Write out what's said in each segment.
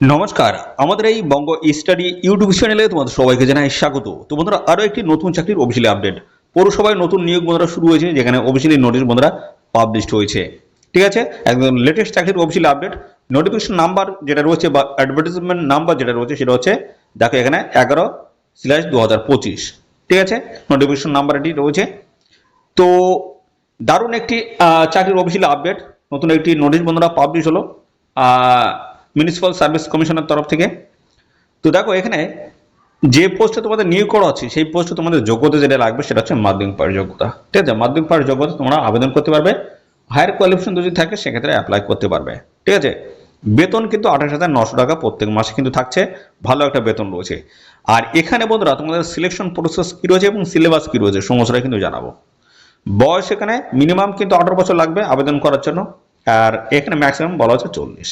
নমস্কার, আমাদের এই বঙ্গ স্টাডি ইউটিউব চ্যানেলে তোমাদের সবাইকে জানাই স্বাগত। তো বন্ধুরা, আরও একটি নতুন চাকরির অফিসিয়ালি আপডেট। পৌরসভায় নতুন নিয়োগ বন্ধুরা শুরু হয়েছে, যেখানে অফিসিয়ালি নোটিশ বন্ধুরা পাবলিশড হয়েছে। ঠিক আছে? একদম লেটেস্ট চাকরির অফিসিয়ালি আপডেট নোটিফিকেশন নাম্বার যেটা রয়েছে বা অ্যাডভার্টাইজমেন্ট নাম্বার যেটা রয়েছে, সেটা হচ্ছে, দেখো এখানে এগারো স্ল্যাশ দু হাজার পঁচিশ। ঠিক আছে? নোটিফিকেশন নাম্বার এটি রয়েছে। তো দারুণ একটি চাকরির অফিসিয়াল আপডেট নতুন একটি নোটিশ বন্ধুরা পাবলিশ হলো। মিউনিসিপ্যাল সার্ভিস কমিশনের তরফ থেকে। তো দেখো, এখানে যে পোস্টে তোমাদের নিয়োগ করা হচ্ছে, সেই পোস্টে তোমাদের যোগ্যতা যেটা লাগবে, সেটা হচ্ছে মাধ্যমিক পাওয়ার যোগ্যতা। ঠিক আছে? মাধ্যমিক পাওয়ার যোগ্যতা তোমরা আবেদন করতে পারবে। হায়ার কোয়ালিফিকেশন যদি থাকে, সেক্ষেত্রে অ্যাপ্লাই করতে পারবে। ঠিক আছে? বেতন কিন্তু আঠাশ হাজার নশো টাকা প্রত্যেক মাসে কিন্তু থাকছে। ভালো একটা বেতন রয়েছে। আর এখানে বন্ধুরা, তোমাদের সিলেকশন প্রসেস কী রয়েছে এবং সিলেবাস কী রয়েছে সমস্যাটা কিন্তু জানাব। বয়স এখানে মিনিমাম কিন্তু আঠারো বছর লাগবে আবেদন করার জন্য। আর এখানে ম্যাক্সিমাম বলা হচ্ছে চল্লিশ।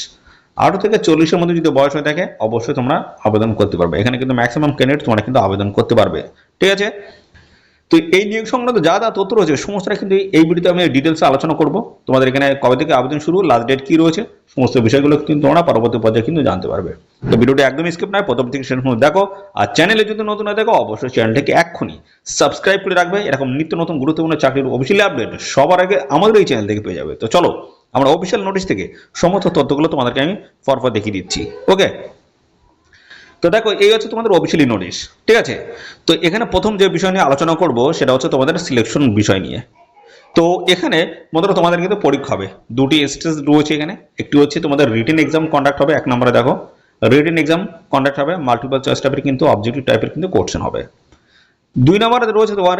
আঠারো থেকে চল্লিশের মধ্যে যদি বয়স হয়ে থাকে, অবশ্যই তোমরা আবেদন করতে পারবে। এখানে কিন্তু ম্যাক্সিমাম ক্যান্ডিডেট তোমরা কিন্তু আবেদন করতে পারবে। ঠিক আছে? তো এই নিয়োগ সংক্রান্ত যা যা তথ্য রয়েছে, সমস্তটা কিন্তু এই ভিডিওতে আমি ডিটেলসে আলোচনা করব। তোমাদের এখানে কবে থেকে আবেদন শুরু লাস্ট ডেট কি রয়েছে, সমস্ত বিষয়গুলো কিন্তু তোমরা পরবর্তী পর্যায়ে কিন্তু জানতে পারবে। তো ভিডিওটি একদম স্কিপ নয়, প্রথম থেকে শেষ পর্যন্ত দেখো। আর চ্যানেলে যদি নতুন হয়ে দেখো অবশ্যই চ্যানেলটাকে এক্ষুনি সাবস্ক্রাইব করে রাখবে। এরকম নিত্য নতুন গুরুত্বপূর্ণ চাকরির অফিসিয়ালি আপডেট সবার আগে আমাদের এই চ্যানেল থেকে পেয়ে যাবে। তো চলো আমরা অফিসিয়াল নোটিশ থেকে সমস্ত তথ্যগুলো তোমাদেরকে আমি পরপর দেখিয়ে দিচ্ছি। ওকে তো দেখো, এই হচ্ছে তোমাদের অফিসিয়ালি নোটিশ ঠিক আছে? তো এখানে প্রথম যে বিষয় নিয়ে আলোচনা করব, সেটা হচ্ছে তোমাদের সিলেকশন বিষয় নিয়ে। তো এখানে বন্ধুরা তোমাদের কিন্তু পরীক্ষা হবে। দুটি স্টেজ রয়েছে এখানে। একটি হচ্ছে তোমাদের রিটেন এক্সাম কন্ডাক্ট হবে, এক নম্বরে দেখো। রিটেন এক্সাম কন্ডাক্ট হবে মাল্টিপল চয়েস টাইপের কিন্তু অবজেক্টিভ টাইপের কিন্তু কোশ্চেন হবে। দুই নম্বরে রয়েছে তোমার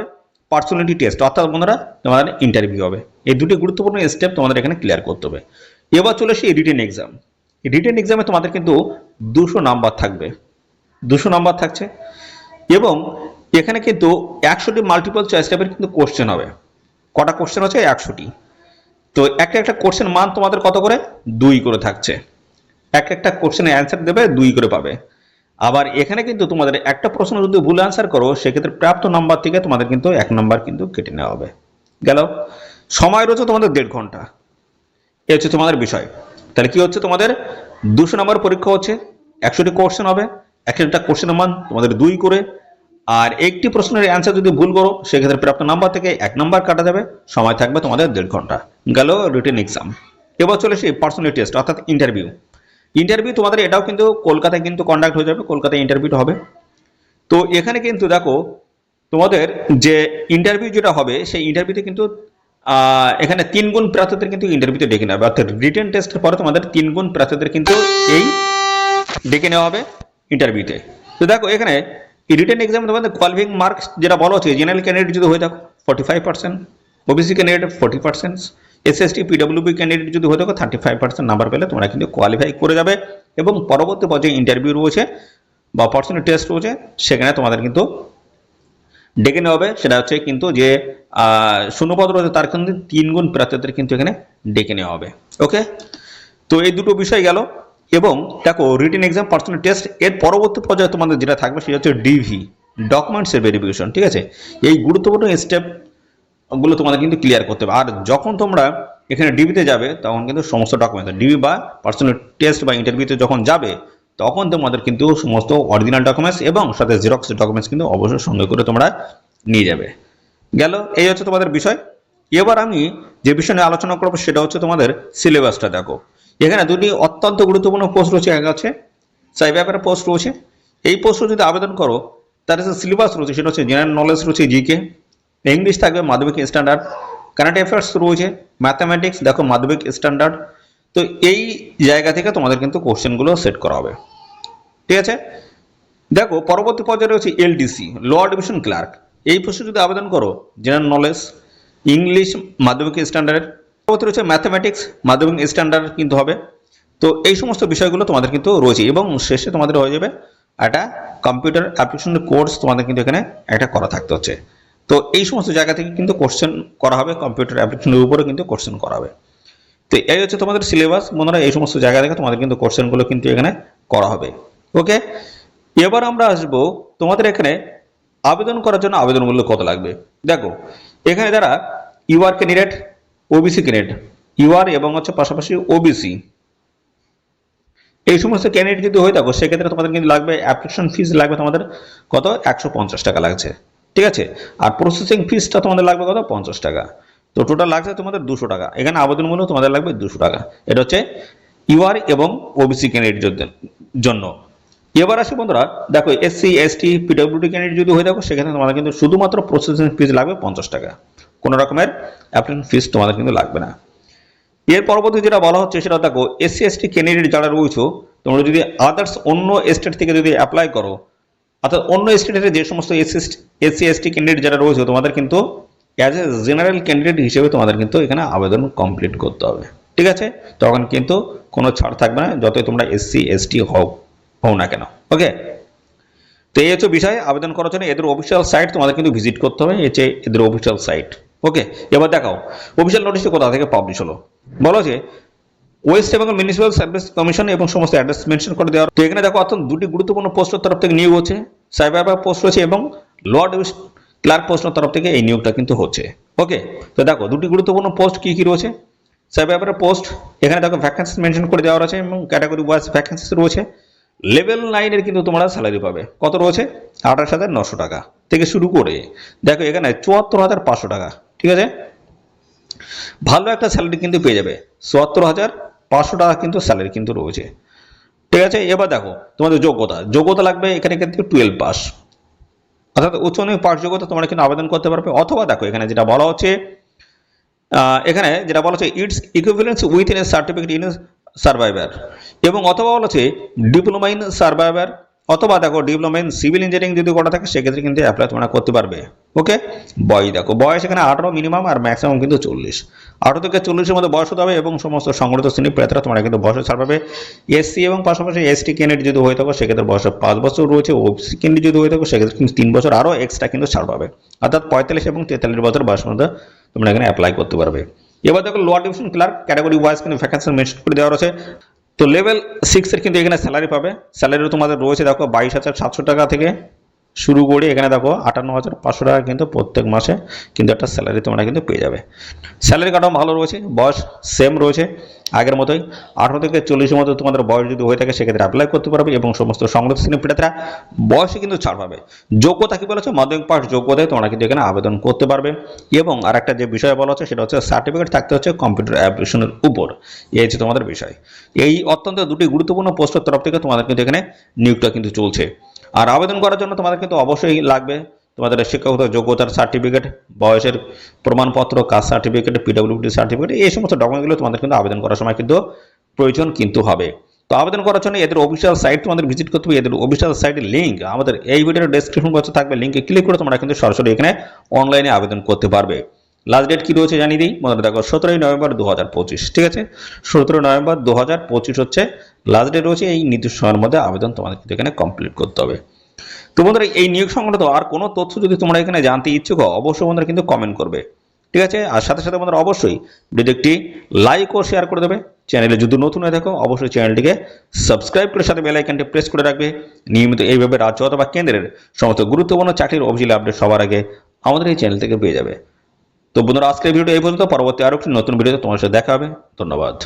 পার্সোনালিটি টেস্ট অর্থাৎ বন্ধুরা, তোমাদের ইন্টারভিউ হবে। এই দুটি গুরুত্বপূর্ণ স্টেপ তোমাদের এখানে ক্লিয়ার করতে হবে। এবার চলে আসি রিটেন এক্সাম রিটেন এক্সামে তোমাদের কিন্তু দুশো নাম্বার থাকবে। দুশো নাম্বার থাকছে। এবং এখানে কিন্তু একশোটি মাল্টিপল চয়েস টাইপের কিন্তু কোশ্চেন হবে। কটা কোশ্চেন হচ্ছে একশোটি। তো একটা একটা কোশ্চেন মান তোমাদের কত করে? দুই করে থাকছে। এক একটা কোশ্চেনের অ্যান্সার দেবে, দুই করে পাবে। আবার এখানে কিন্তু তোমাদের একটা প্রশ্ন যদি ভুল অ্যান্সার করো, সেক্ষেত্রে প্রাপ্ত নাম্বার থেকে তোমাদের কিন্তু এক নাম্বার কিন্তু কেটে নেওয়া হবে। গেল। সময় রয়েছে তোমাদের দেড় ঘণ্টা। এ হচ্ছে তোমাদের বিষয়। তাহলে কি হচ্ছে তোমাদের? দুশো নম্বর পরীক্ষা হচ্ছে। একশোটি কোশ্চেন হবে। এক একটা কোশ্চেনের মান তোমাদের দুই করে। আর একটি প্রশ্নের অ্যান্সার যদি ভুল করো, সেক্ষেত্রে প্রাপ্ত নাম্বার থেকে এক নাম্বার কাটা যাবে। সময় থাকবে তোমাদের দেড় ঘণ্টা। গেল রিটেন এক্সাম এবার চলে আসি পার্সোনাল টেস্ট অর্থাৎ ইন্টারভিউ ইন্টারভিউ তোমাদের এটাও কিন্তু কলকাতায় কিন্তু কন্ডাক্ট হয়ে যাবে, কলকাতায় ইন্টারভিউটা হবে। তো এখানে কিন্তু দেখো, তোমাদের যে ইন্টারভিউ যেটা হবে, সেই ইন্টারভিউতে কিন্তু এখানে তিন গুণ প্রার্থীদের কিন্তু ইন্টারভিউতে ডেকে হবে। অর্থাৎ রিটেন টেস্টের পরে তোমাদের তিন গুণ প্রার্থীদের কিন্তু এই ডেকে নেওয়া হবে ইন্টারভিউতে তো। দেখো, এখানে রিটেন এক্সামে তোমাদের কোয়ালিফিং মার্কস যেটা বলা হচ্ছে জেনারেল ক্যান্ডিডেট যদি হয়ে থাকো forty five percent OBC candidate forty percent S S T PWB candidate যদি হয়ে থাকো থার্টি ফাইভ পার্সেন্ট নাম্বার পেলে তোমরা কিন্তু কোয়ালিফাই করে যাবে। এবং পরবর্তী পর্যায়ে ইন্টারভিউ রয়েছে বা পার্সোনাল টেস্ট রয়েছে, সেখানে তোমাদের কিন্তু ডেকে নেওয়া হবে। সেটা হচ্ছে কিন্তু যে শূন্যপদ রয়েছে, তার কিন্তু তিন গুণ প্রার্থীদের কিন্তু এখানে ডেকে নেওয়া হবে। ওকে তো এই দুটো বিষয় গেল। এবং দেখো রিটেন এক্সাম পার্সোনাল টেস্ট এর পরবর্তী পর্যায়ে তোমাদের যেটা থাকবে, সেটা হচ্ছে ডিভি ডকুমেন্টসের ভেরিফিকেশন ঠিক আছে? এই গুরুত্বপূর্ণ স্টেপ গুলো তোমাদের কিন্তু ক্লিয়ার করতে হবে। আর যখন তোমরা এখানে ডিবিতে যাবে, তখন কিন্তু সমস্ত ডকুমেন্ট ডিবি বা পার্সোনাল টেস্ট বা ইন্টারভিউতে যখন যাবে, তখন তোমাদের কিন্তু সমস্ত অরিজিনাল ডকুমেন্টস এবং সাথে জেরক্স ডকুমেন্টস কিন্তু অবশ্যই সঙ্গে করে তোমরা নিয়ে যাবে। গেল, এই হচ্ছে তোমাদের বিষয়। এবার আমি যে বিষয় নিয়ে আলোচনা করব, সেটা হচ্ছে তোমাদের সিলেবাসটা দেখো। এখানে দুটি অত্যন্ত গুরুত্বপূর্ণ পোস্ট রয়েছে, এক আছে সাই ব্যাপারে পোস্ট রয়েছে। এই পোস্ট যদি আবেদন করো, তার যে সিলেবাস রয়েছে, সেটা হচ্ছে জেনারেল নলেজ রয়েছে জিকে ইংলিশ থাকবে মাধ্যমিক স্ট্যান্ডার্ড কারেন্ট অ্যাফেয়ার্স রয়েছে ম্যাথামেটিক্স দেখো মাধ্যমিক স্ট্যান্ডার্ড তো এই জায়গা থেকে তোমাদের কিন্তু কোশ্চেনগুলো সেট করা হবে। ঠিক আছে? দেখো, পরবর্তী পর্যায়ে রয়েছে এলডিসি লোয়ার ডিভিশন ক্লার্ক এই পোস্টে যদি আবেদন করো general knowledge English Madhyamik standard পরবর্তী রয়েছে ম্যাথামেটিক্স মাধ্যমিক স্ট্যান্ডার্ড কিন্তু হবে। তো এই সমস্ত বিষয়গুলো তোমাদের কিন্তু রয়েছে এবং শেষে তোমাদের হয়ে যাবে একটা কম্পিউটার অ্যাপ্লিকেশন কোর্স তোমাদের কিন্তু এখানে একটা করা থাকতে হচ্ছে। তো এই সমস্ত জায়গা থেকে কিন্তু কোশ্চেন করা হবে কম্পিউটার অ্যাপ্লিকেশনের উপরে কিন্তু কোশ্চেন করা হবে। তো এই হচ্ছে তোমাদের সিলেবাস বন্ধুরা এই সমস্ত জায়গা থেকে তোমাদের কিন্তু কোশ্চেনগুলো কিন্তু এখানে করা হবে। ওকে এবার আমরা আসব তোমাদের এখানে আবেদন করার জন্য আবেদন মূল্য কত লাগবে? দেখো, এখানে যারা UR candidate OBC candidate UR এবং হচ্ছে পাশাপাশি ওবিসি এই সমস্ত ক্যান্ডিডেট যদি হয়ে থাকো, সেক্ষেত্রে তোমাদের কিন্তু লাগবে অ্যাপ্লিকেশন ফিস লাগবে তোমাদের কত? একশো পঞ্চাশ টাকা লাগছে। ঠিক আছে? আর প্রসেসিং ফিসটা তোমাদের লাগবে কত? পঞ্চাশ টাকা। তো টোটাল লাগছে তোমাদের দুশো টাকা। এখানে আবেদন মূল্য তোমাদের লাগবে দুশো টাকা। এটা হচ্ছে ইউআর এবং ওবিসি ক্যান্ডিডেট জন্য। এবার আসি বন্ধুরা, দেখো এসসি এসটি পিডব্লিউডি ক্যান্ডিডেট যদি হয়ে থাকো, সেখানে তোমাদের কিন্তু শুধুমাত্র প্রসেসিং ফিস লাগবে পঞ্চাশ টাকা। কোনো রকমের অ্যাপ্লিকেশন ফিস তোমাদের কিন্তু লাগবে না। এর পরবর্তী যেটা বলা হচ্ছে, সেটা দেখো এসসি এসটি ক্যান্ডিডেট যারা রয়েছে, তোমরা যদি আদার্স অন্য স্টেট থেকে যদি অ্যাপ্লাই করো অর্থাৎ অন্য স্টেটের যে সমস্ত এসসি এসটি ক্যান্ডিডেট যারা রয়েছে, তোমাদের কিন্তু অ্যাজ এ জেনারেল ক্যান্ডিডেট হিসেবে তোমাদের কিন্তু এখানে আবেদন কমপ্লিট করতে হবে। ঠিক আছে? তখন কিন্তু কোনো ছাড় থাকবে না, যতই তোমরা এসসি এসটি হও হও না কেন। ওকে তো এই হচ্ছে বিষয়, আবেদন করার জন্য এদের অফিসিয়াল সাইট তোমাদের কিন্তু ভিজিট করতে হবে, এই হচ্ছে এদের অফিসিয়াল সাইট ওকে এবার দেখাও অফিসিয়াল নোটিশটা কোথা থেকে পাবলিশ হলো? বলো যে West Bengal municipal service commission এবং সমস্ত অ্যাড্রেস মেনশন করে দেওয়া। তো এখানে দেখো অর্থাৎ দুটি গুরুত্বপূর্ণ পোস্টের তরফ থেকে নিয়োগ হচ্ছে। সাইবার পোস্ট রয়েছে এবং লর্ড ক্লার্ক পোস্টের তরফ থেকে এই নিয়োগটা কিন্তু হচ্ছে। ওকে, তো দেখো, দুটি গুরুত্বপূর্ণ পোস্ট কি কি রয়েছে? সাইবার পোস্ট, এখানে দেখো ভ্যাকেন্সি মেনশন করে দেওয়া রয়েছে এবং ক্যাটাগরি ওয়াইজ ভ্যাকেন্সি রয়েছে। লেভেল নাইনের কিন্তু তোমরা স্যালারি পাবে। কত রয়েছে? আঠাশ হাজার নশো টাকা থেকে শুরু করে, দেখো এখানে চুয়াত্তর হাজার পাঁচশো টাকা, ঠিক আছে? ভালো একটা স্যালারি কিন্তু পেয়ে যাবে। চুয়াত্তর হাজার পাঁচশো টাকা কিন্তু স্যালারি কিন্তু রয়েছে। ঠিক আছে, এবার দেখো, তোমাদের যোগ্যতা। যোগ্যতা লাগবে এখানে কিন্তু টুয়েলভ পাস অর্থাৎ উচ্চ মাধ্যমিক পাস যোগ্যতা তোমরা কিন্তু আবেদন করতে পারবে। অথবা দেখো, এখানে যেটা বলা হচ্ছে এখানে যেটা বলা হচ্ছে it's equivalence with in certificate in survivor এবং অথবা বলা হচ্ছে ডিপ্লোমা ইন সার্ভাইভার অথবা দেখো ডিপ্লোমা ইন সিভিল ইঞ্জিনিয়ারিং যদি করা থাকে, সেক্ষেত্রে কিন্তু অ্যাপ্লাই তোমরা করতে পারবে। ওকে বয়স দেখো, বয়স এখানে আঠারো মিনিমাম আর ম্যাক্সিমাম কিন্তু চল্লিশ। আঠারো থেকে চল্লিশের মধ্যে বয়স হতে হবে এবং সমস্ত সংগঠিত শ্রেণি প্রার্থীরা তোমরা কিন্তু বয়স ছাড় পাবে। এসসি এবং পাশাপাশি এসটি ক্যান্ডিডেট যদি হয়ে থাকো, সেক্ষেত্রে বয়স পাঁচ বছর রয়েছে। ওবিসি ক্যান্ডিডেট যদি হয়ে থাকো, সেক্ষেত্রে কিন্তু তিন বছর আরও এক্সট্রা কিন্তু ছাড় পাবে। অর্থাৎ পঁয়তাল্লিশ এবং তেতাল্লিশ বছর বয়সের মধ্যে তোমরা এখানে অ্যাপ্লাই করতে পারবে। এবার দেখো lower division clerk category wise কিন্তু ভ্যাকেন্সি মেনশন করে দেওয়া রয়েছে। তো লেভেল সিক্সের কিন্তু এখানে স্যালারি পাবে। স্যালারি তোমাদের রয়েছে দেখো বাইশ হাজার সাতশো টাকা থেকে। শুরু করে, এখানে দেখো আটান্ন হাজার পাঁচশো টাকা কিন্তু প্রত্যেক মাসে কিন্তু একটা স্যালারি তোমরা কিন্তু পেয়ে যাবে। স্যালারি কাটাও ভালো রয়েছে, বয়স সেম রয়েছে, আগের মতোই। আঠারো থেকে চল্লিশের মধ্যে তোমাদের বয়স যদি হয়ে থাকে, সেক্ষেত্রে অ্যাপ্লাই করতে পারবে এবং সমস্ত সংগঠিত শ্রেণি প্রার্থীরা বয়সে কিন্তু ছাড় পাবে। যোগ্যতা কি বলেছে মাধ্যমিক পাস যোগ্যতায় তোমরা কিন্তু এখানে আবেদন করতে পারবে। এবং আর একটা যে বিষয় বলা হচ্ছে, সেটা হচ্ছে সার্টিফিকেট থাকতে হচ্ছে কম্পিউটার অ্যাপ্লিকেশনের উপর। এই হচ্ছে তোমাদের বিষয়। এই অত্যন্ত দুটি গুরুত্বপূর্ণ পোস্টের তরফ থেকে তোমাদের কিন্তু এখানে নিয়োগটা কিন্তু চলছে। আর আবেদন করার জন্য তোমাদের কিন্তু অবশ্যই লাগবে তোমাদের শিক্ষাগত যোগ্যতার সার্টিফিকেট বয়সের প্রমাণপত্র কাস্ট সার্টিফিকেট পিডব্লিউডি সার্টিফিকেট এই সমস্ত ডকুমেন্টগুলো তোমাদের কিন্তু আবেদন করার সময় কিন্তু প্রয়োজন কিন্তু হবে। তো আবেদন করার জন্য এদের অফিসিয়াল সাইট তোমাদের ভিজিট করতে হবে, এদের অফিসিয়াল সাইটের লিঙ্ক আমাদের এই ভিডিওর ডেসক্রিপশন বক্সে থাকবে লিঙ্কে ক্লিক করে তোমরা কিন্তু সরাসরি এখানে অনলাইনে আবেদন করতে পারবে। লাস্ট ডেট কি রয়েছে জানিয়ে দিই? মনে দেখো সতেরোই নভেম্বর দু হাজার পঁচিশ, ঠিক আছে? সতেরোই নভেম্বর দু হাজার পঁচিশ হচ্ছে লাস্ট ডেট রয়েছে, এই নির্দিষ্ট সময়ের মধ্যে আবেদন তোমাদের কিন্তু এখানে কমপ্লিট করতে হবে। তো বন্ধুরা, এই নিয়োগ সংক্রান্ত আর কোনো তথ্য যদি তোমরা এখানে জানতে ইচ্ছুক অবশ্যই বন্ধুরা কিন্তু কমেন্ট করবে, ঠিক আছে? আর সাথে সাথে বন্ধুরা, অবশ্যই ভিডিও একটি লাইক ও শেয়ার করে দেবে। চ্যানেলে যদি নতুন হয়ে থাকো, অবশ্যই চ্যানেলটিকে সাবস্ক্রাইব করে সাথে বেল আইকনটি প্রেস করে রাখবে। নিয়মিত এইভাবে রাজ্য অথবা কেন্দ্রের সমস্ত গুরুত্বপূর্ণ চাকরির অফিসিয়াল আপডেট সবার আগে আমাদের এই চ্যানেল থেকে পেয়ে যাবে। তো বন্ধুরা, আজকের ভিডিও এই পর্যন্ত। পরবর্তী আরও একটি নতুন ভিডিওতে তোমার সাথে দেখা হবে। ধন্যবাদ।